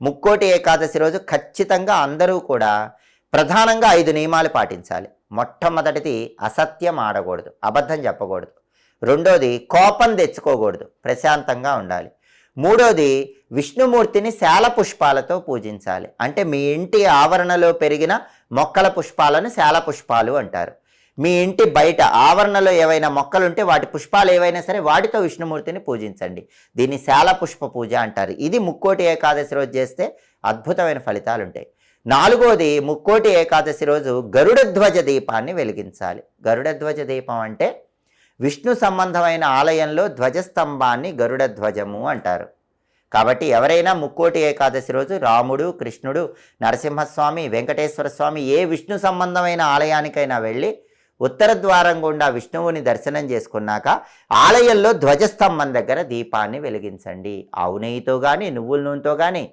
ముక్కోటి ఏకాదశి రోజు ఖచ్చితంగా అందరూ కూడా ప్రధానంగా ఐదు నియమాలు పాటించాలి. మొట్టమొదటిది అసత్యం ఆడకూడదు అబద్ధం చెప్పకూడదు. రెండోది కోపం తెచ్చుకోకూడదు ప్రశాంతంగా ఉండాలి. మూడోది విష్ణుమూర్తిని శాల పుష్పాలతో పూజించాలి. అంటే మీ ఇంటి ఆవరణలో పెరిగిన మొక్కల పుష్పాలను శాల పుష్పాలు అంటారు. మీ ఇంటి బయట ఆవరణలో ఏవైనా మొక్కలుంటే వాటి పుష్పాలు ఏవైనా సరే వాటితో విష్ణుమూర్తిని పూజించండి. దీన్ని శాల పుష్ప పూజ అంటారు. ఇది ముక్కోటి ఏకాదశి రోజు చేస్తే అద్భుతమైన ఫలితాలు ఉంటాయి నాలుగోది ముక్కోటి ఏకాదశి రోజు గరుడ ధ్వజ దీపాన్ని వెలిగించాలి. గరుడ ధ్వజ దీపం అంటే విష్ణు సంబంధమైన ఆలయంలో ధ్వజస్తంభాన్ని గరుడ ధ్వజము అంటారు. కాబట్టి ఎవరైనా ముక్కోటి ఏకాదశి రోజు రాముడు కృష్ణుడు నరసింహస్వామి వెంకటేశ్వర స్వామి ఏ విష్ణు సంబంధమైన ఆలయానికైనా వెళ్ళి ఉత్తర ద్వారం గుండా విష్ణువుని దర్శనం చేసుకున్నాక ఆలయంలో ధ్వజస్తంభం దగ్గర దీపాన్ని వెలిగించండి. ఆవు నెయ్యితో కానీ నువ్వుల నూనెతో కానీ